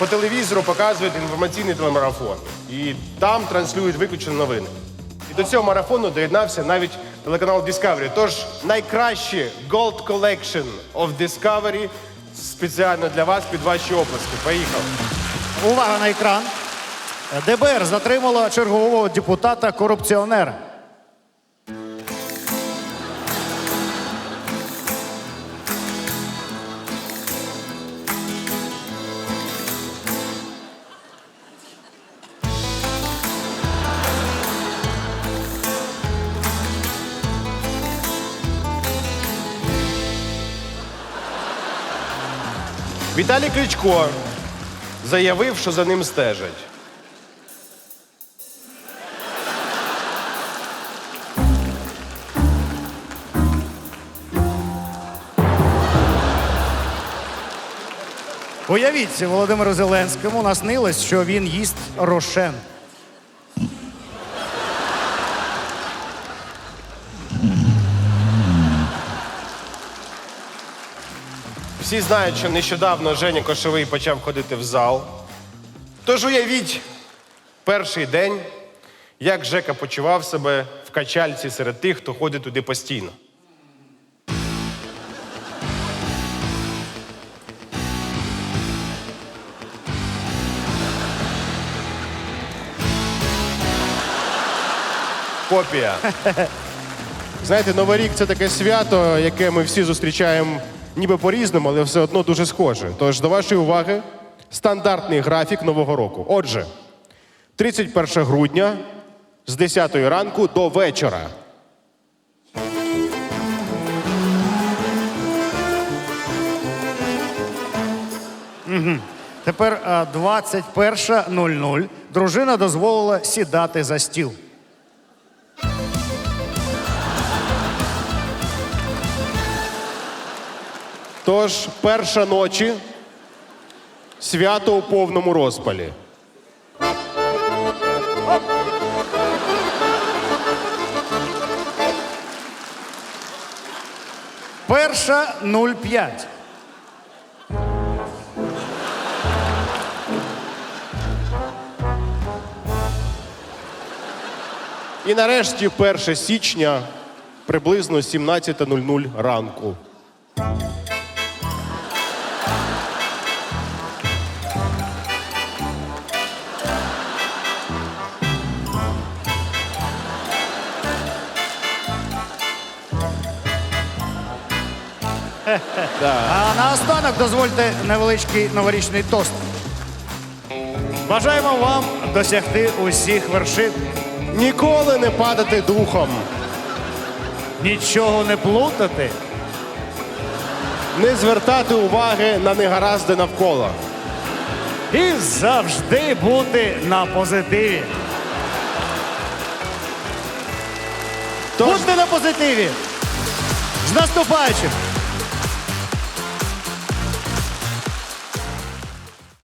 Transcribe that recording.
по телевізору показують інформаційний телемарафон. І там транслюють виключно новини. І до цього марафону доєднався навіть телеканал Discovery. Тож найкраще Gold Collection of Discovery спеціально для вас під ваші оплески. Поїхали. Увага на екран. ДБР затримало чергового депутата-корупціонера. Віталій Кличко заявив, що за ним стежать. Уявіть, Володимиру Зеленському наснилось, що він їсть рошен. Всі знають, що нещодавно Женя Кошовий почав ходити в зал. Тож уявіть, перший день, як Жека почував себе в качальці серед тих, хто ходить туди постійно. Копія. Знаєте, Новий рік це таке свято, яке ми всі зустрічаємо ніби по-різному, але все одно дуже схоже. Тож до вашої уваги стандартний графік Нового року. Отже, 31 грудня з 10 ранку до вечора. Тепер 21.00. Дружина дозволила сідати за стіл. Тож, перша ночі свято у повному розпалі. Перша 05. І нарешті 1 січня приблизно 17.00 ранку. А наостанок дозвольте невеличкий новорічний тост. Бажаємо вам досягти усіх вершин, Ніколи не падати духом, нічого не плутати, не звертати уваги на негаразди навколо. і завжди бути на позитиві. Тож Будьте на позитиві! З наступаючим!